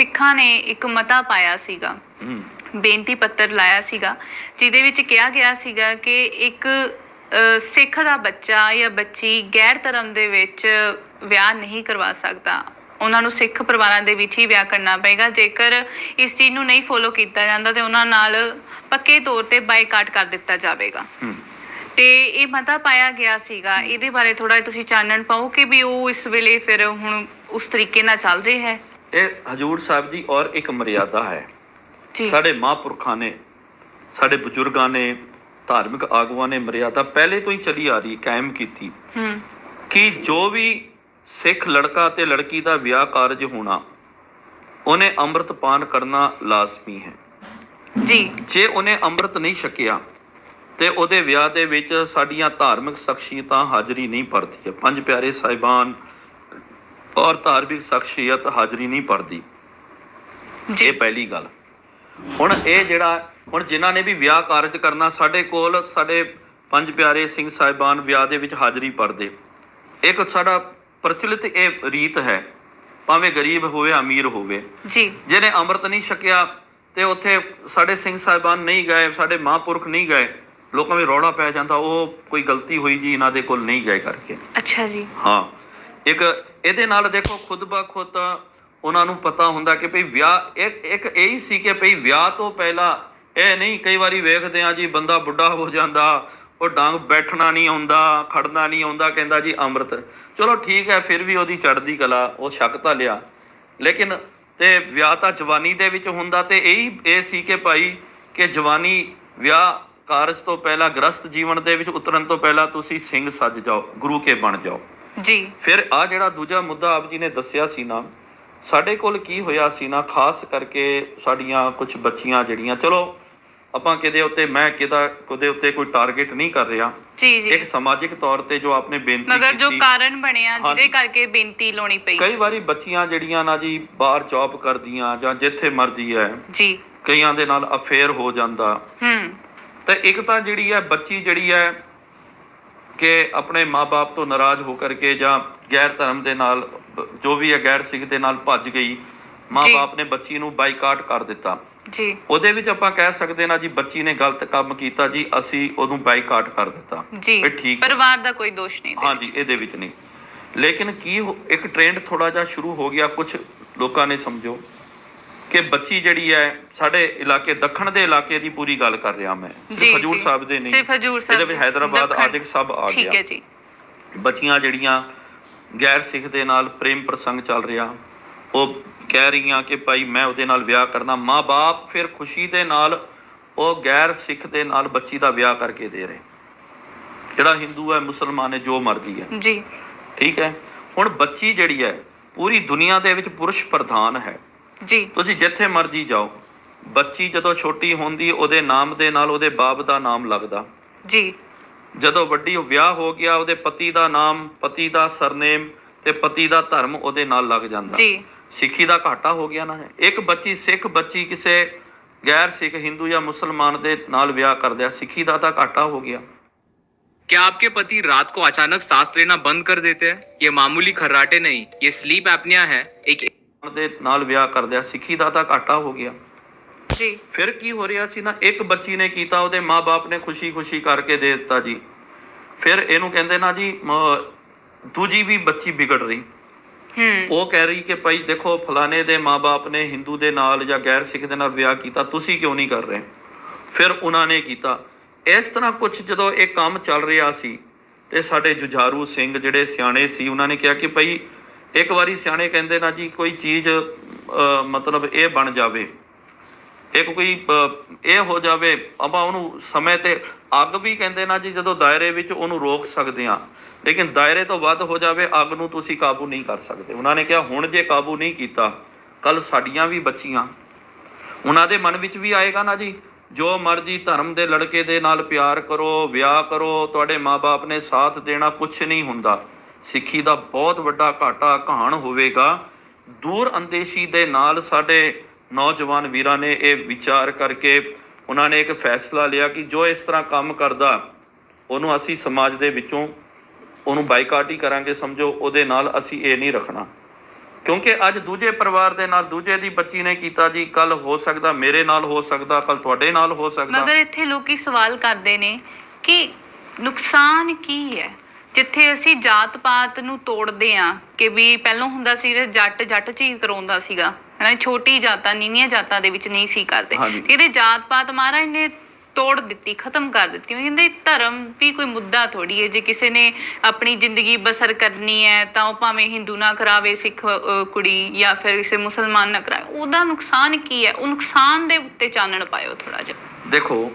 ਸਿੱਖਾਂ ਨੇ ਇੱਕ ਮਤਾ ਪਾਇਆ ਸੀਗਾ। ਬੇਨਤੀ ਪੱਤਰ ਲਾਇਆ ਸੀਗਾ ਜਿਹਦੇ ਵਿੱਚ ਕਿਹਾ ਗਿਆ ਸੀਗਾ ਕਿ ਇੱਕ ਸਿੱਖ ਦਾ ਬੱਚਾ ਜਾਂ ਬੱਚੀ ਗੈਰ ਧਰਮ ਦੇ ਵਿੱਚ ਵਿਆਹ ਨਹੀਂ ਕਰਵਾ ਸਕਦਾ। ਉਹਨਾਂ ਨੂੰ ਸਿੱਖ ਪਰਿਵਾਰਾਂ ਦੇ ਵਿੱਚ ਹੀ ਵਿਆਹ ਕਰਨਾ ਪਏਗਾ। ਜੇਕਰ ਇਸ ਚੀਜ਼ ਨੂੰ ਨਹੀਂ ਫੋਲੋ ਕੀਤਾ ਜਾਂਦਾ ਤੇ ਉਹਨਾਂ ਨਾਲ ਪੱਕੇ ਤੌਰ ਤੇ ਬਾਈਕਾਟ ਕਰ ਦਿੱਤਾ ਜਾਵੇਗਾ। ਤੇ ਇਹ ਮਤਾ ਪਾਇਆ ਗਿਆ ਸੀਗਾ। ਇਹਦੇ ਬਾਰੇ ਥੋੜਾ ਤੁਸੀਂ ਚਾਨਣ ਪਾਓ ਕਿ ਵੀ ਉਹ ਇਸ ਵੇਲੇ ਫਿਰ ਹੁਣ ਉਸ ਤਰੀਕੇ ਨਾਲ ਚੱਲ ਰਿਹਾ ਹੈ। ਇਹ ਹਜੂਰ ਸਾਹਿਬ ਦੀ ਔਰ ਇੱਕ ਮਰਿਆਦਾ ਹੈ। ਜੀ। ਸਾਡੇ ਮਹਾਂਪੁਰਖਾਂ ਨੇ ਸਾਡੇ ਬਜ਼ੁਰਗਾਂ ਨੇ ਧਾਰਮਿਕ ਆਗੂਆਂ ਨੇ ਮਰਿਆਦਾ ਪਹਿਲੇ ਤੋਂ ਹੀ ਚੱਲੀ ਆ ਰਹੀ ਕਾਇਮ ਕੀਤੀ। ਹੂੰ। ਕਿ ਜੋ ਵੀ ਸਿੱਖ ਲੜਕਾ ਤੇ ਲੜਕੀ ਦਾ ਵਿਆਹ ਕਾਰਜ ਹੋਣਾ ਉਹਨੇ ਅੰਮ੍ਰਿਤ ਪਾਨ ਕਰਨਾ ਲਾਜ਼ਮੀ ਹੈ। ਜੀ। ਜੇ ਉਹਨੇ ਅੰਮ੍ਰਿਤ ਨਹੀਂ ਛਕਿਆ ਤੇ ਉਹਦੇ ਵਿਆਹ ਦੇ ਵਿੱਚ ਸਾਡੀਆਂ ਧਾਰਮਿਕ ਸ਼ਖਸੀਅਤਾਂ ਹਾਜ਼ਰੀ ਨਹੀਂ ਭਰਦੀਆਂ। ਪੰਜ ਪਿਆਰੇ ਸਾਹਿਬਾਨ ਔਰ ਧਾਰਮਿਕ ਸ਼ਖਸੀਅਤ ਹਾਜ਼ਰੀ ਨਹੀਂ ਜੀ। ਇਹ ਪਹਿਲੀ ਗੱਲ। ਹੁਣ ਇਹ ਜਿਹੜਾ ਹੁਣ ਜਿਨ੍ਹਾਂ ਨੇ ਵੀ ਵਿਆਹ ਕਾਰਜ ਕਰਨਾ ਸਾਡੇ ਕੋਲ ਸਾਡੇ ਪੰਜ ਪਿਆਰੇ ਸਿੰਘ ਸਾਹਿਬਾਨ ਵਿਆਹ ਦੇ ਵਿੱਚ ਹਾਜ਼ਰੀ ਭਰਦੇ ਇੱਕ ਸਾਡਾ ਪ੍ਰਚਲਿਤ ਇਹ ਰੀਤ ਹੈ ਭਾਵੇਂ ਗਰੀਬ ਹੋਵੇ ਅਮੀਰ ਹੋਵੇ। ਜੀ। ਜਿਹਨੇ ਅੰਮ੍ਰਿਤ ਨਹੀਂ ਛਕਿਆ ਤੇ ਉੱਥੇ ਸਾਡੇ ਸਿੰਘ ਸਾਹਿਬਾਨ ਨਹੀਂ ਗਏ ਸਾਡੇ ਮਹਾਂਪੁਰਖ ਨਹੀਂ ਗਏ ਲੋਕਾਂ ਵਿੱਚ ਰੌਲਾ ਪੈ ਜਾਂਦਾ ਉਹ ਕੋਈ ਗਲਤੀ ਹੋਈ ਜੀ ਇਹਨਾਂ ਦੇ ਕੋਲ ਨਹੀਂ ਗਏ ਕਰਕੇ। ਅੱਛਾ ਜੀ। ਹਾਂ। ਇੱਕ ਇਹਦੇ ਨਾਲ ਦੇਖੋ ਖੁਦ ਬਖੁਦ ਉਹਨਾਂ ਨੂੰ ਪਤਾ ਹੁੰਦਾ ਕਿ ਭਈ ਵਿਆਹ, ਇੱਕ ਇੱਕ ਇਹ ਹੀ ਸੀ ਕਿ ਭਈ ਵਿਆਹ ਤੋਂ ਪਹਿਲਾਂ ਇਹ ਨਹੀਂ, ਕਈ ਵਾਰੀ ਵੇਖਦੇ ਆ ਜੀ ਬੰਦਾ ਬੁੱਢਾ ਹੋ ਜਾਂਦਾ, ਉਹ ਡੰਗ ਬੈਠਣਾ ਨਹੀਂ ਆਉਂਦਾ, ਖੜਨਾ ਨਹੀਂ ਆਉਂਦਾ, ਕਹਿੰਦਾ ਜੀ ਅੰਮ੍ਰਿਤ। ਚਲੋ ਠੀਕ ਹੈ, ਫਿਰ ਵੀ ਉਹਦੀ ਚੜ੍ਹਦੀ ਕਲਾ, ਉਹ ਸ਼ੱਕ ਤਾਂ ਲਿਆ। ਲੇਕਿਨ ਤੇ ਵਿਆਹ ਤਾਂ ਜਵਾਨੀ ਦੇ ਵਿੱਚ ਹੁੰਦਾ ਤੇ ਇਹੀ, ਇਹ ਸੀ ਕਿ ਭਾਈ ਕਿ ਜਵਾਨੀ ਵਿਆਹ ਕਾਰਜ ਤੋਂ ਪਹਿਲਾਂ, ਗ੍ਰਸਤ ਜੀਵਨ ਦੇ ਵਿੱਚ ਉਤਰਨ ਤੋਂ ਪਹਿਲਾਂ ਤੁਸੀਂ ਸਿੰਘ ਸੱਜ ਜਾਓ, ਗੁਰੂ ਕੇ ਬਣ ਜਾਓ। ਜੀ। ਫਿਰ ਆ ਜਿਹੜਾ ਦੂਜਾ ਮੁੱਦਾ ਆਪ ਜੀ ਨੇ ਦੱਸਿਆ ਸੀ ਨਾ ਸਾਡੇ ਕੋਲ ਕੀ ਹੋਇਆ ਸੀ ਨਾ ਖਾਸ ਕਰਕੇ ਸਾਡੀਆਂ ਕੁਝ ਬੱਚੀਆਂ ਜਿਹੜੀਆਂ ਚਲੋ ਆਪਾਂ ਕਿਤੇ ਉੱਤੇ ਮੈਂ ਕਿਦਾ ਉਹਦੇ ਉੱਤੇ ਕੋਈ ਟਾਰਗੇਟ ਨਹੀਂ ਕਰ ਰਿਹਾ। ਜੀ ਜੀ। ਇੱਕ ਸਮਾਜਿਕ ਤੌਰ ਤੇ ਜੋ ਆਪਨੇ ਬੇਨਤੀ ਮਗਰ ਜੋ ਕੀਤੀ ਕਾਰਨ ਬਣਿਆ ਜਿਹਦੇ। ਕਰਕੇ ਬੇਨਤੀ ਲਾਉਣੀ ਪਈ। ਕਈ ਵਾਰੀ ਬੱਚੀਆਂ ਜਿਹੜੀਆਂ ਨਾ ਜੀ ਬਾਹਰ ਜੌਬ ਕਰਦੀਆਂ ਜਾਂ ਜਿੱਥੇ ਮਰਜ਼ੀ ਹੈ ਜੀ। ਕਈਆਂ ਦੇ ਨਾਲ ਅਫੇਅਰ ਹੋ ਜਾਂਦਾ। ਹੂੰ। ਤੇ ਇੱਕ ਤਾਂ ਜਿਹੜੀ ਹੈ ਬੱਚੀ ਜਿਹੜੀ ਹੈ ਕਿ ਆਪਣੇ ਮਾਪੇ ਤੋਂ ਨਾਰਾਜ਼ ਹੋ ਕਰਕੇ ਜਾਂ ਗੈਰ ਧਰਮ ਦੇ ਨਾਲ ਜੋ ਵੀ ਹੈ ਗੈਰ ਸਿੱਖ ਦੇ ਨਾਲ ਭੱਜ ਗਈ ਮਾਪੇ ਨੇ ਬੱਚੀ ਨੂੰ ਬਾਈਕਾਟ ਕਰ ਦਿੱਤਾ। ਜੀ। ਉਹਦੇ ਵਿੱਚ ਆਪਾਂ ਕਹਿ ਸਕਦੇ ਨਾ ਜੀ ਬੱਚੀ ਨੇ ਗਲਤ ਕੰਮ ਕੀਤਾ ਜੀ ਅਸੀਂ ਉਹਨੂੰ ਬਾਈਕਾਟ ਕਰ ਦਿੱਤਾ। ਜੀ ਇਹ ਠੀਕ। ਪਰਿਵਾਰ ਦਾ ਕੋਈ ਦੋਸ਼ ਨਹੀਂ ਹਾਂਜੀ ਇਹਦੇ ਵਿੱਚ ਨਹੀਂ। ਲੇਕਿਨ ਕੀ ਇੱਕ ਟ੍ਰੈਂਡ ਥੋੜਾ ਜਿਹਾ ਸ਼ੁਰੂ ਹੋ ਗਿਆ ਕੁਝ ਲੋਕਾਂ ਨੇ ਸਮਝੋ। ਕਿ ਬੱਚੀ ਜਿਹੜੀ ਹੈ ਸਾਡੇ ਇਲਾਕੇ ਦੱਖਣ ਦੇ ਇਲਾਕੇ ਦੀ ਪੂਰੀ ਗੱਲ ਕਰ ਰਿਹਾ ਮੈਂ। ਸਿਰਫ ਹਜੂਰ। ਸਾਹਿਬ ਦੇ ਨਹੀਂ। ਸਿਰਫ ਹਜ਼ੂਰ ਸਾਹਿਬ ਇਹਦੇ ਵਿੱਚ ਦੱਖਣ। ਆਦਿਕ ਸਭ ਆ ਠੀਕ ਹੈ ਗਿਆ ਜੀ। ਬੱਚੀਆਂ ਜਿਹੜੀਆਂ ਗੈਰ ਸਿੱਖ ਦੇ ਨਾਲ ਪ੍ਰੇਮ ਪ੍ਰਸੰਗ ਚੱਲ ਰਿਹਾ। ਉਹ ਕਹਿ ਰਹੀਆਂ ਕਿ ਭਾਈ ਮੈਂ ਉਹਦੇ ਨਾਲ ਵਿਆਹ ਕਰਨਾ। ਮਾਂ-ਬਾਪ ਫਿਰ ਖੁਸ਼ੀ ਦੇ ਨਾਲ ਉਹ ਗੈਰ ਸਿੱਖ ਦੇ ਨਾਲ ਬੱਚੀ ਦਾ ਵਿਆਹ ਕਰਕੇ ਦੇ ਰਹੇ। ਜਿਹੜਾ ਹਿੰਦੂ ਹੈ ਮੁਸਲਮਾਨ ਹੈ ਜੋ ਮਰਜ਼ੀ ਹੈ। ਜੀ। ਠੀਕ ਹੈ? ਹੁਣ ਬੱਚੀ ਜਿਹੜੀ ਹੈ ਪੂਰੀ ਦੁਨੀਆ ਦੇ ਵਿੱਚ ਪੁਰਸ਼ ਪ੍ਰਧਾਨ ਹੈ। ਜੀ ਤੁਸੀਂ ਜਿੱਥੇ ਮਰਜ਼ੀ ਜਾਓ ਬੱਚੀ ਜਦੋਂ ਛੋਟੀ ਹੁੰਦੀ ਉਹਦੇ ਨਾਮ ਦੇ ਨਾਲ ਉਹਦੇ ਬਾਪ ਦਾ ਨਾਮ ਲੱਗਦਾ ਜੀ ਜਦੋਂ ਵੱਡੀ ਵਿਆਹ ਹੋ ਗਿਆ ਉਹਦੇ ਪਤੀ ਦਾ ਨਾਮ ਪਤੀ ਦਾ ਸਰਨੇਮ ਤੇ ਪਤੀ ਦਾ ਧਰਮ ਉਹਦੇ ਨਾਲ ਲੱਗ ਜਾਂਦਾ ਜੀ ਸਿੱਖੀ ਦਾ ਘਾਟਾ ਹੋ ਗਿਆ ਨਾ ਇੱਕ ਬੱਚੀ ਸਿੱਖ ਬੱਚੀ ਕਿਸੇ ਗੈਰ ਸਿੱਖ ਹਿੰਦੂ ਜਾਂ ਮੁਸਲਮਾਨ ਦੇ ਨਾਲ ਵਿਆਹ ਕਰਦਿਆ ਸਿੱਖੀ ਦਾ ਤਾਂ ਘਾਟਾ ਹੋ ਗਿਆ क्या आपके पति रात को अचानक सांस लेना बंद कर देते हैं ये मामूली खर्राटे नहीं ये स्लीप एपनिया है एक ਦੇ ਨਾਲ ਵਿਆਹ ਕਰਦਿਆ ਸਿੱਖੀ ਦਾ ਤਾਂ ਘਾਟਾ ਹੋ ਗਿਆ। ਜੀ। ਫਿਰ ਕੀ ਹੋ ਰਿਹਾ ਸੀ ਨਾ ਇੱਕ ਬੱਚੀ ਨੇ ਕੀਤਾ ਉਹਦੇ ਮਾਪੇ ਨੇ ਖੁਸ਼ੀ-ਖੁਸ਼ੀ ਕਰਕੇ ਦੇ ਦਿੱਤਾ ਜੀ। ਫਿਰ ਇਹਨੂੰ ਕਹਿੰਦੇ ਨਾ ਜੀ ਦੂਜੀ ਵੀ ਬੱਚੀ ਵਿਗੜ ਰਹੀ। ਹੂੰ। ਉਹ ਕਹਿ ਰਹੀ ਕਿ ਭਾਈ ਦੇਖੋ ਫਲਾਣੇ ਦੇ ਮਾਪੇ ਨੇ ਹਿੰਦੂ ਦੇ ਨਾਲ ਜਾਂ ਗੈਰ ਸਿੱਖ ਦੇ ਨਾਲ ਵਿਆਹ ਕੀਤਾ ਤੁਸੀਂ ਕਿਉਂ ਨਹੀਂ ਕਰ ਰਹੇ? ਫਿਰ ਉਹਨਾਂ ਨੇ ਕੀਤਾ। ਇਸ ਤਰ੍ਹਾਂ ਕੁਝ ਜਦੋਂ ਇਹ ਕੰਮ ਚੱਲ ਰਿਹਾ ਸੀ ਤੇ ਸਾਡੇ ਜੁਝਾਰੂ ਸਿੰਘ ਜਿਹੜੇ ਸਿਆਣੇ ਸੀ ਉਹਨਾਂ ਨੇ ਕਿਹਾ ਕਿ ਭਾਈ ਇੱਕ ਵਾਰੀ ਸਿਆਣੇ ਕਹਿੰਦੇ ਨਾ ਜੀ, ਕੋਈ ਚੀਜ਼ ਮਤਲਬ ਇਹ ਬਣ ਜਾਵੇ, ਇੱਕ ਕੋਈ ਇਹ ਹੋ ਜਾਵੇ, ਆਪਾਂ ਉਹਨੂੰ ਸਮੇਂ ਤੇ ਅੱਗ ਵੀ ਕਹਿੰਦੇ ਨਾ ਜੀ, ਜਦੋਂ ਦਾਇਰੇ ਵਿੱਚ ਉਹਨੂੰ ਰੋਕ ਸਕਦੇ ਆ ਲੇਕਿਨ ਦਾਇਰੇ ਤੋਂ ਵੱਧ ਹੋ ਜਾਵੇ, ਅੱਗ ਨੂੰ ਤੁਸੀਂ ਕਾਬੂ ਨਹੀਂ ਕਰ ਸਕਦੇ। ਉਹਨਾਂ ਨੇ ਕਿਹਾ, ਹੁਣ ਜੇ ਕਾਬੂ ਨਹੀਂ ਕੀਤਾ, ਕੱਲ ਸਾਡੀਆਂ ਵੀ ਬੱਚੀਆਂ। ਉਹਨਾਂ ਦੇ ਮਨ ਵਿੱਚ ਵੀ ਆਏਗਾ ਨਾ ਜੀ, ਜੋ ਮਰਜ਼ੀ ਧਰਮ ਦੇ ਲੜਕੇ ਦੇ ਨਾਲ ਪਿਆਰ ਕਰੋ, ਵਿਆਹ ਕਰੋ, ਤੁਹਾਡੇ ਮਾਪੇ ਨੇ ਸਾਥ ਦੇਣਾ ਕੁਝ ਨਹੀਂ ਹੁੰਦਾ। ਸਿੱਖੀ ਦਾ ਬਹੁਤ ਵੱਡਾ ਘਾਟਾ ਕਹਾਣ ਹੋਵੇਗਾ। ਦੂਰ ਅੰਦੇਸ਼ੀ ਦੇ ਨਾਲ ਸਾਡੇ ਨੌਜਵਾਨ ਵੀਰਾਂ ਨੇ ਇਹ ਵਿਚਾਰ ਕਰਕੇ ਉਹਨਾਂ ਨੇ ਇੱਕ ਫੈਸਲਾ ਲਿਆ ਕਿ ਜੋ ਇਸ ਤਰ੍ਹਾਂ ਕੰਮ ਕਰਦਾ, ਉਹਨੂੰ ਅਸੀਂ ਸਮਾਜ ਦੇ ਵਿੱਚੋਂ ਉਹਨੂੰ ਬਾਈਕਾਟ ਹੀ ਕਰਾਂਗੇ, ਸਮਝੋ, ਉਹਦੇ ਨਾਲ ਅਸੀਂ ਇਹ ਨਹੀਂ ਰੱਖਣਾ। ਕਿਉਂਕਿ ਅੱਜ ਦੂਜੇ ਪਰਿਵਾਰ ਦੇ ਨਾਲ, ਦੂਜੇ ਦੀ ਬੱਚੀ ਨੇ ਕੀਤਾ ਜੀ ਕੱਲ ਹੋ ਸਕਦਾ, ਮੇਰੇ ਨਾਲ ਹੋ ਸਕਦਾ ਕੱਲ ਤੁਹਾਡੇ ਨਾਲ ਹੋ ਸਕਦਾ। ਮਗਰ ਇੱਥੇ ਲੋਕੀ ਸਵਾਲ ਕਰਦੇ ਨੇ ਕਿ ਨੁਕਸਾਨ ਕੀ ਹੈ? ਜਿੱਥੇ ਅਸੀਂ ਜਾਤ ਪਾਤ ਨੂੰ ਤੋੜਦੇ ਆ ਕਿ ਵੀ ਪਹਿਲਾਂ ਹੁੰਦਾ ਸੀ ਕਿ ਜੱਟ ਜੱਟ ਚ ਹੀ ਕਰਾਉਂਦਾ ਸੀਗਾ ਹਨਾ ਛੋਟੀ ਜਾਤਾਂ ਨੀਵੀਆਂ ਜਾਤਾਂ ਦੇ ਵਿੱਚ ਨਹੀਂ ਸੀ ਕਰਦੇ। ਹਾਂਜੀ। ਇਹਦੇ ਜਾਤ ਪਾਤ ਮਹਾਰਾਜ ਨੇ ਤੋੜ ਦਿੱਤੀ ਖਤਮ ਕਰ ਦਿੱਤੀ। ਉਹ ਕਹਿੰਦੇ ਧਰਮ ਵੀ ਕੋਈ ਮੁੱਦਾ ਥੋੜੀ ਹੈ ਜੇ ਕਿਸੇ ਨੇ ਆਪਣੀ ਜ਼ਿੰਦਗੀ ਬਸਰ ਕਰਨੀ ਹੈ ਤਾਂ ਉਹ ਭਾਵੇਂ ਹਿੰਦੂ ਨਾ ਕਰਾਵੇ ਸਿੱਖ ਅ, ਕੁੜੀ ਜਾਂ ਫਿਰ ਕਿਸੇ ਮੁਸਲਮਾਨ ਨਾ ਕਰਾਵੇ ਉਹਦਾ ਨੁਕਸਾਨ ਕੀ ਹੈ? ਉਹ ਨੁਕਸਾਨ ਦੇ ਉੱਤੇ ਚਾਨਣ ਪਾਇਓ ਥੋੜਾ ਜਿਹਾ। ਦੇਖੋ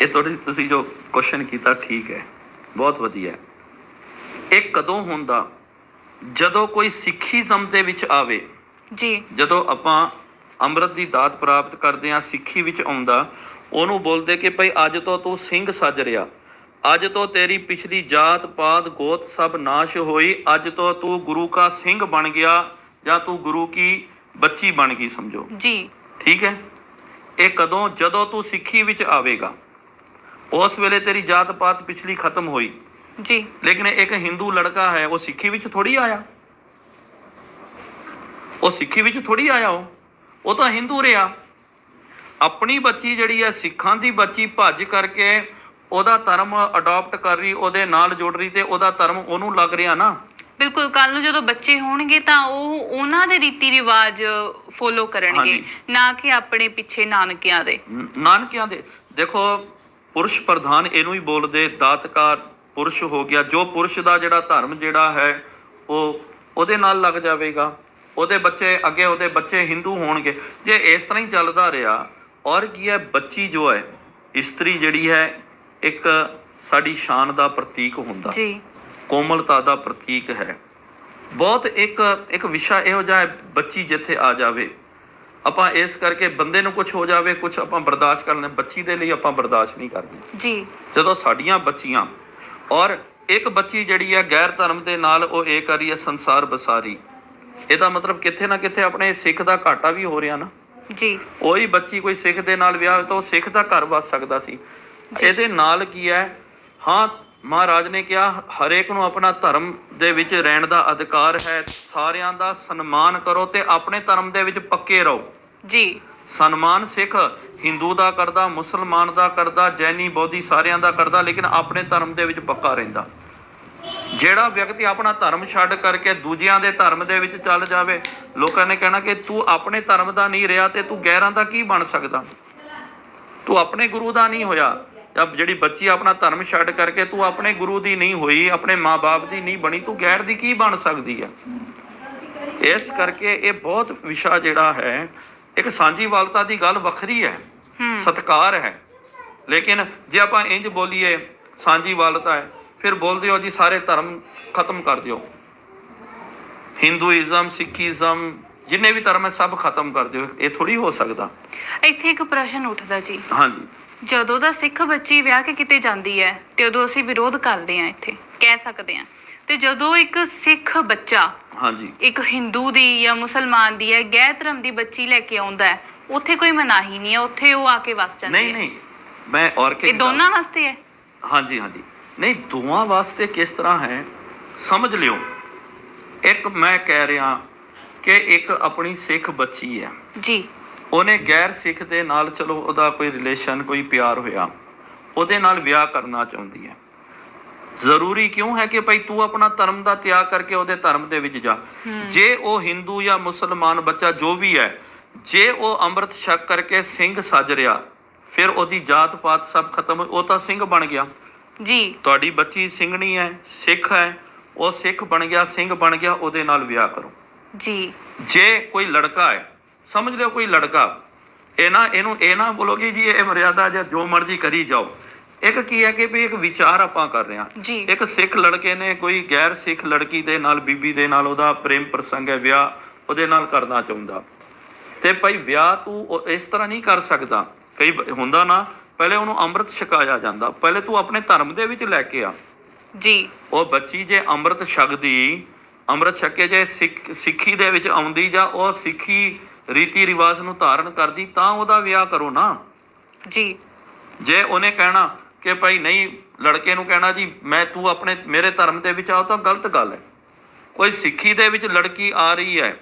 ਇਹ ਤੁਹਾਡੀ ਤੁਸੀਂ ਜੋ ਕੁਐਸਚਨ ਕੀਤਾ ਠੀਕ ਹੈ। ਬਹੁਤ ਵਧੀਆ। ਇਹ ਕਦੋਂ ਹੁੰਦਾ? ਜਦੋਂ ਕੋਈ ਸਿੱਖੀਜ਼ਮ ਦੇ ਵਿੱਚ ਆਵੇ। ਜੀ। ਜਦੋਂ ਆਪਾਂ ਅੰਮ੍ਰਿਤ ਦੀ ਦਾਤ ਪ੍ਰਾਪਤ ਕਰਦੇ ਹਾਂ ਸਿੱਖੀ ਵਿੱਚ ਆਉਂਦਾ ਉਹਨੂੰ ਬੋਲਦੇ ਕਿ ਭਈ ਅੱਜ ਤੋਂ ਤੂੰ ਸਿੰਘ ਸੱਜ ਰਿਆ ਅੱਜ ਤੋਂ ਤੇਰੀ ਪਿਛਲੀ ਜਾਤ ਪਾਤ ਗੋਤ ਸਭ ਨਾਸ਼ ਹੋਈ। ਅੱਜ ਤੋਂ ਤੂੰ ਗੁਰੂ ਕਾ ਸਿੰਘ ਬਣ ਗਿਆ ਜਾਂ ਤੂੰ ਗੁਰੂ ਕੀ ਬੱਚੀ ਬਣ ਗਈ ਸਮਝੋ। ਜੀ। ਠੀਕ ਹੈ? ਇਹ ਕਦੋਂ ਜਦੋਂ ਤੂੰ ਸਿੱਖੀ ਵਿੱਚ ਆਵੇਗਾ। ਉਸ ਵੇਲੇ ਤੇਰੀ ਜਾਤ ਪਾਤ ਪਿਛਲੀ ਖਤਮ ਹੋਈ। ਜੀ। ਲੇਕਿਨ ਇੱਕ ਹਿੰਦੂ ਲੜਕਾ ਹੈ ਉਹ ਸਿੱਖੀ ਵਿੱਚ ਥੋੜੀ ਆਇਆ। ਉਹ ਸਿੱਖੀ ਵਿੱਚ ਥੋੜੀ ਆਇਆ ਉਹ। ਉਹ ਤਾਂ ਹਿੰਦੂ ਰਿਹਾ। ਆਪਣੀ ਬੱਚੀ ਜਿਹੜੀ ਹੈ ਸਿੱਖਾਂ ਦੀ ਬੱਚੀ ਭੱਜ ਕਰਕੇ ਉਹਦਾ ਧਰਮ ਅਡਾਪਟ ਕਰ ਰਹੀ ਉਹਦੇ ਨਾਲ ਜੁੜ ਰਹੀ ਤੇ ਉਹਦਾ ਧਰਮ ਉਹਨੂੰ ਲੱਗ ਰਿਹਾ ਨਾ। ਬਿਲਕੁਲ ਕੱਲ ਨੂੰ ਜਦੋਂ ਬੱਚੇ ਹੋਣਗੇ ਤਾਂ ਉਹ ਉਹਨਾਂ ਦੇ ਰੀਤੀ ਰਿਵਾਜ ਫੋਲੋ ਕਰਨਗੇ। ਨਾ ਕਿ ਆਪਣੇ ਪਿੱਛੇ ਨਾਨਕਿਆਂ ਦੇ। ਨਾਨਕਿਆਂ ਦੇ। ਦੇਖੋ ਪੁਰਸ਼ ਪ੍ਰਧਾਨ ਇਹਨੂੰ ਹੀ ਬੋਲਦੇ ਦਾਤਕਾਰ ਪੁਰਸ਼ ਹੋ ਗਿਆ। ਜੋ ਪੁਰਸ਼ ਦਾ ਜਿਹੜਾ ਧਰਮ ਜਿਹੜਾ ਹੈ ਉਹ ਉਹਦੇ ਨਾਲ ਲੱਗ ਜਾਵੇਗਾ। ਉਹਦੇ ਬੱਚੇ ਅੱਗੇ ਉਹਦੇ ਬੱਚੇ ਹਿੰਦੂ ਹੋਣਗੇ। ਜੇ ਇਸ ਤਰ੍ਹਾਂ ਹੀ ਚੱਲਦਾ ਰਿਹਾ ਔਰ ਕੀ ਹੈ ਬੱਚੀ ਜੋ ਹੈ ਇਸਤਰੀ ਜਿਹੜੀ ਹੈ ਇੱਕ ਸਾਡੀ ਸ਼ਾਨ ਦਾ ਪ੍ਰਤੀਕ ਹੁੰਦਾ। ਜੀ। ਕੋਮਲਤਾ ਦਾ ਪ੍ਰਤੀਕ ਹੈ। ਬਹੁਤ ਇੱਕ ਇੱਕ ਵਿਸ਼ਾ ਇਹੋ ਜਿਹਾ ਹੈ ਬੱਚੀ ਜਿੱਥੇ ਆ ਜਾਵੇ। ਆਪਾਂ ਇਸ ਕਰਕੇ ਬੰਦੇ ਨੂੰ ਕੁਝ ਹੋ ਜਾਵੇ ਕੁਝ ਆਪਾਂ ਬਰਦਾਸ਼ਤ ਕਰ ਲੈਂਦੇ ਬੱਚੀ ਦੇ ਲਈ ਆਪਾਂ ਬਰਦਾਸ਼ਤ ਨਹੀਂ ਕਰਦੇ। ਜੀ। ਜਦੋਂ ਸਾਡੀਆਂ ਬੱਚੀਆਂ ਔਰ ਇੱਕ ਬੱਚੀ ਜਿਹੜੀ ਹੈ ਗੈਰ ਧਰਮ ਦੇ ਨਾਲ ਉਹ ਇਹ ਕਰ ਰਹੀ ਹੈ ਸੰਸਾਰ ਬਸਾਰੀ। ਇਹਦਾ ਮਤਲਬ ਕਿੱਥੇ ਨਾ ਕਿੱਥੇ ਆਪਣੇ ਸਿੱਖ ਦਾ ਘਾਟਾ ਵੀ ਹੋ ਰਿਹਾ ਨਾ। ਜੀ। ਉਹੀ ਬੱਚੀ ਕੋਈ ਸਿੱਖ ਦੇ ਨਾਲ ਵਿਆਹ ਤਾਂ ਉਹ ਸਿੱਖ ਦਾ ਘਰ ਵਸ ਸਕਦਾ ਸੀ। ਇਹਦੇ ਨਾਲ ਕੀ ਹੈ? ਹਾਂ ਮਹਾਰਾਜ ਨੇ ਕਿਹਾ ਹਰੇਕ ਨੂੰ ਆਪਣਾ ਧਰਮ ਦੇ ਵਿੱਚ ਰਹਿਣ ਦਾ ਅਧਿਕਾਰ ਹੈ। ਸਾਰਿਆਂ ਦਾ ਸਨਮਾਨ ਕਰੋ ਤੇ ਆਪਣੇ ਧਰਮ ਦੇ ਵਿੱਚ ਪੱਕੇ ਰਹੋ। ਜੀ। ਸਨਮਾਨ ਸਿੱਖ ਹਿੰਦੂ ਦਾ ਕਰਦਾ, ਮੁਸਲਮਾਨ ਦਾ ਕਰਦਾ, ਜੈਨੀ, ਬੋਧੀ ਸਾਰਿਆਂ ਦਾ ਕਰਦਾ, ਲੇਕਿਨ ਆਪਣੇ ਧਰਮ ਦੇ ਵਿੱਚ ਪੱਕਾ ਰਹਿੰਦਾ। ਜਿਹੜਾ ਵਿਅਕਤੀ ਆਪਣਾ ਧਰਮ ਛੱਡ ਕਰਕੇ ਦੂਜਿਆਂ ਦੇ ਧਰਮ ਦੇ ਵਿੱਚ ਚੱਲ ਜਾਵੇ, ਲੋਕਾਂ ਨੇ ਕਹਿਣਾ ਕਿ ਤੂੰ ਆਪਣੇ ਧਰਮ ਦਾ ਨਹੀਂ ਰਿਹਾ ਤੇ ਤੂੰ ਗੈਰਾਂ ਦਾ ਕੀ ਬਣ ਸਕਦਾ? ਤੂੰ ਆਪਣੇ ਗੁਰੂ ਦਾ ਨਹੀਂ ਹੋਇਆ। ਜਾਂ ਜਿਹੜੀ ਬੱਚੀ ਆਪਣਾ ਧਰਮ ਛੱਡ ਕਰਕੇ ਤੂੰ ਆਪਣੇ ਗੁਰੂ ਦੀ ਨਹੀਂ ਹੋਈ, ਆਪਣੇ ਮਾਪੇ ਦੀ ਨਹੀਂ ਬਣੀ, ਤੂੰ ਗੈਰ ਦੀ ਕੀ ਬਣ ਸਕਦੀ ਹੈ ਇਸ ਕਰਕੇ ਇਹ ਬਹੁਤ ਵਿਸ਼ਾ ਜਿਹੜਾ ਹੈ ਇੱਕ ਸਾਂਝੀਵਾਲਤਾ ਦੀ ਗੱਲ ਵੱਖਰੀ ਹੈ ਸਤਕਾਰ ਹੈ। ਲੇਕਿਨ ਜੇ ਆਪਾਂ ਇੰਜ ਬੋਲੀਏ ਸਾਂਝੀਵਾਲਤਾ ਹੈ ਫਿਰ ਬੋਲਦੇ ਹੋ ਜੀ ਸਾਰੇ ਧਰਮ ਖਤਮ ਕਰ ਦਿਓ। ਹਿੰਦੂਇਜ਼ਮ ਸਿੱਖੀਜ਼ਮ ਜਿੰਨੇ ਵੀ ਧਰਮ ਹੈ ਸਭ ਖਤਮ ਕਰ ਦਿਓ। ਇਹ ਥੋੜੀ ਹੋ ਸਕਦਾ। ਇੱਥੇ ਇੱਕ ਪ੍ਰਸ਼ਨ ਉੱਠਦਾ ਜੀ। ਹਾਂਜੀ। ਜਦੋਂ ਦਾ ਸਿੱਖ ਬੱਚੀ ਵਿਆਹ ਕੇ ਕਿਤੇ ਜਾਂਦੀ ਹੈ ਤੇ ਉਦੋਂ ਅਸੀਂ ਵਿਰੋਧ ਕਰਦੇ ਹਾਂ ਇੱਥੇ ਕਹਿ ਸਕਦੇ ਹਾਂ। ਤੇ ਜਦੋਂ ਇੱਕ ਸਿੱਖ ਬੱਚਾ ਹਾਂਜੀ। ਇੱਕ ਹਿੰਦੂ ਦੀ ਜਾਂ ਮੁਸਲਮਾਨ ਦੀ ਹੈ ਗੈਰ ਧਰਮ ਦੀ ਬੱਚੀ ਲੈ ਕੇ ਆਉਂਦਾ ਹੈ ਉੱਥੇ ਕੋਈ ਮਨਾਹੀ ਨਹੀਂ ਹੈ ਉੱਥੇ ਉਹ ਆ ਕੇ ਵਸ ਜਾਂਦੀ ਨਹੀਂ ਨਹੀਂ ਮੈਂ ਔਰ ਕਿ ਇਹ ਦੋਨਾਂ ਵਾਸਤੇ ਹੈ? ਹਾਂਜੀ ਹਾਂਜੀ। ਨਹੀਂ ਦੋਵਾਂ ਵਾਸਤੇ ਕਿਸ ਤਰ੍ਹਾਂ ਹੈ ਸਮਝ ਲਿਓ। ਇੱਕ ਮੈਂ ਕਹਿ ਰਿਹਾ ਕਿ ਇੱਕ ਆਪਣੀ ਸਿੱਖ ਬੱਚੀ ਹੈ। ਜੀ। ਉਹਨੇ ਗੈਰ ਸਿੱਖ ਦੇ ਨਾਲ ਚਲੋ ਉਹਦਾ ਕੋਈ ਰਿਲੇਸ਼ਨ ਕੋਈ ਪਿਆਰ ਹੋਇਆ ਉਹਦੇ ਨਾਲ ਵਿਆਹ ਕਰਨਾ ਚਾਹੁੰਦੀ ਹੈ। ਜ਼ਰੂਰੀ ਕਿਉਂ ਹੈ ਕਿ ਭਾਈ ਤੂੰ ਆਪਣਾ ਧਰਮ ਦਾ ਤਿਆਗ ਕਰਕੇ ਉਹਦੇ ਧਰਮ ਦੇ ਵਿੱਚ ਜਾ। ਜੇ ਉਹ ਹਿੰਦੂ ਜਾਂ ਮੁਸਲਮਾਨ ਬੱਚਾ ਜੋ ਵੀ ਹੈ ਜੇ ਉਹ ਅੰਮ੍ਰਿਤ ਛਕ ਕਰਕੇ ਸਿੰਘ ਸੱਜ ਰਿਹਾ ਫਿਰ ਉਹਦੀ ਜਾਤ ਪਾਤ ਸਭ ਖਤਮ ਉਹ ਤਾਂ ਸਿੰਘ ਬਣ ਗਿਆ। ਜੀ। ਤੁਹਾਡੀ ਬੱਚੀ ਸਿੰਘਣੀ ਹੈ ਸਿੱਖ ਹੈ ਉਹ ਸਿੱਖ ਬਣ ਗਿਆ ਸਿੰਘ ਬਣ ਗਿਆ ਉਹਦੇ ਨਾਲ ਵਿਆਹ ਕਰੋ। ਜੀ। ਜੇ ਕੋਈ ਲੜਕਾ ਹੈ ਸਮਝ ਲਿਓ ਕੋਈ ਲੜਕਾ ਇਹ ਨਾ ਇਹਨੂੰ ਇਹ ਨਾ ਬੋਲੋਗੇ ਜੀ ਇਹ ਮਰਿਆਦਾ ਜਾਂ ਜੋ ਮਰਜ਼ੀ ਕਰੀ ਜਾਓ। ਇੱਕ ਕੀ ਹੈ ਕਿ ਵੀ ਇੱਕ ਵਿਚਾਰ ਆਪਾਂ ਕਰ ਰਹੇ ਹਾਂ। ਇੱਕ ਸਿੱਖ ਲੜਕੇ ਨੇ ਕੋਈ ਗੈਰ ਸਿੱਖ ਲੜਕੀ ਦੇ ਨਾਲ ਬੀਬੀ ਦੇ ਨਾਲ ਉਹਦਾ ਪ੍ਰੇਮ ਪ੍ਰਸੰਗ ਹੈ ਵਿਆਹ ਉਹਦੇ ਨਾਲ ਕਰਨਾ ਚਾਹੁੰਦਾ। ਤੇ ਭਾਈ ਵਿਆਹ ਤੂੰ ਇਸ ਤਰ੍ਹਾਂ ਨਹੀਂ ਕਰ ਸਕਦਾ। ਕਈ ਹੁੰਦਾ ਨਾ ਪਹਿਲੇ ਉਹਨੂੰ ਅੰਮ੍ਰਿਤ ਛਕਾਇਆ ਜਾਂਦਾ। ਪਹਿਲੇ ਤੂੰ ਆਪਣੇ ਧਰਮ ਦੇ ਵਿੱਚ ਲੈ ਕੇ ਆ। ਜੀ। ਉਹ ਬੱਚੀ ਜੇ ਅੰਮ੍ਰਿਤ ਛਕਦੀ ਅੰਮ੍ਰਿਤ ਛਕੇ ਜੇ ਸਿੱਖ ਸਿੱਖੀ ਦੇ ਵਿੱਚ ਆਉਂਦੀ ਜਾਂ ਉਹ ਸਿੱਖੀ ਰੀਤੀ ਰਿਵਾਜ ਨੂੰ ਧਾਰਨ ਕਰਦੀ ਤਾਂ ਉਹਦਾ ਵਿਆਹ ਕਰੋ ਨਾ। ਜੀ। ਜੇ ਉਹਨੇ ਕਹਿਣਾ ਕਿ ਭਾਈ ਨਹੀਂ ਲੜਕੇ ਨੂੰ ਕਹਿਣਾ ਜੀ ਮੈਂ ਤੂੰ ਆਪਣੇ ਮੇਰੇ ਧਰਮ ਦੇ ਵਿੱਚ ਆਓ ਤਾਂ ਗਲਤ ਗੱਲ ਹੈ। ਕੋਈ ਸਿੱਖੀ ਦੇ ਵਿੱਚ ਲੜਕੀ ਆ ਰਹੀ ਹੈ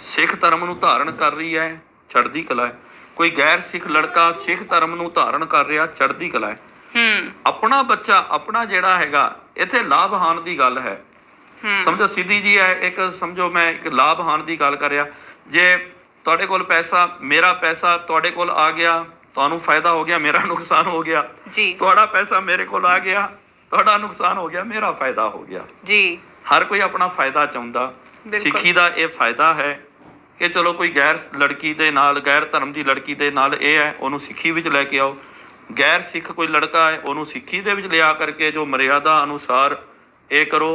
ਸਿੱਖ ਧਰਮ ਨੂੰ ਧਾਰਨ ਕਰ ਰਹੀ ਹੈ ਚੜ੍ਹਦੀ ਕਲਾ ਹੈ। ਕੋਈ ਗੈਰ ਸਿੱਖ ਲੜਕਾ ਸਿੱਖ ਧਰਮ ਨੂੰ ਧਾਰਨ ਕਰ ਰਿਹਾ ਚੜ੍ਹਦੀ ਕਲਾ ਹੈ। ਹੂੰ। ਆਪਣਾ ਬੱਚਾ ਆਪਣਾ ਜਿਹੜਾ ਹੈਗਾ ਇੱਥੇ ਲਾਭ ਹਾਨ ਦੀ ਗੱਲ ਹੈ। ਹੂੰ। ਸਮਝੋ ਸਿੱਧੀ ਜੀ ਹੈ ਇੱਕ ਸਮਝੋ ਮੈਂ ਇੱਕ ਲਾਭ ਹਾਨ ਦੀ ਗੱਲ ਕਰ ਰਿਹਾ। ਜੇ ਤੁਹਾਡੇ ਕੋਲ ਪੈਸਾ ਮੇਰਾ ਪੈਸਾ ਤੁਹਾਡੇ ਕੋਲ ਆ ਗਿਆ ਤੁਹਾਨੂੰ ਫਾਇਦਾ ਹੋ ਗਿਆ ਮੇਰਾ ਨੁਕਸਾਨ ਹੋ ਗਿਆ। ਜੀ। ਤੁਹਾਡਾ ਪੈਸਾ ਮੇਰੇ ਕੋਲ ਆ ਗਿਆ ਤੁਹਾਡਾ ਨੁਕਸਾਨ ਹੋ ਗਿਆ ਮੇਰਾ ਫਾਇਦਾ ਹੋ ਗਿਆ। ਜੀ। ਹਰ ਕੋਈ ਆਪਣਾ ਫਾਇਦਾ ਚਾਹੁੰਦਾ। ਸਿੱਖੀ ਦਾ ਇਹ ਫਾਇਦਾ ਹੈ ਕਿ ਚਲੋ ਕੋਈ ਗੈਰ ਲੜਕੀ ਦੇ ਨਾਲ ਗੈਰ ਧਰਮ ਦੀ ਲੜਕੀ ਦੇ ਨਾਲ ਇਹ ਹੈ ਉਹਨੂੰ ਸਿੱਖੀ ਵਿੱਚ ਲੈ ਕੇ ਆਓ। ਗੈਰ ਸਿੱਖ ਕੋਈ ਲੜਕਾ ਹੈ ਉਹਨੂੰ ਸਿੱਖੀ ਦੇ ਵਿੱਚ ਲਿਆ ਕਰਕੇ ਜੋ ਮਰਿਆਦਾ ਅਨੁਸਾਰ ਇਹ ਕਰੋ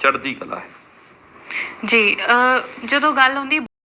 ਚੜ੍ਹਦੀ ਕਲਾ ਹੈ। ਜੀ ਜਦੋਂ ਗੱਲ ਆਉਂਦੀ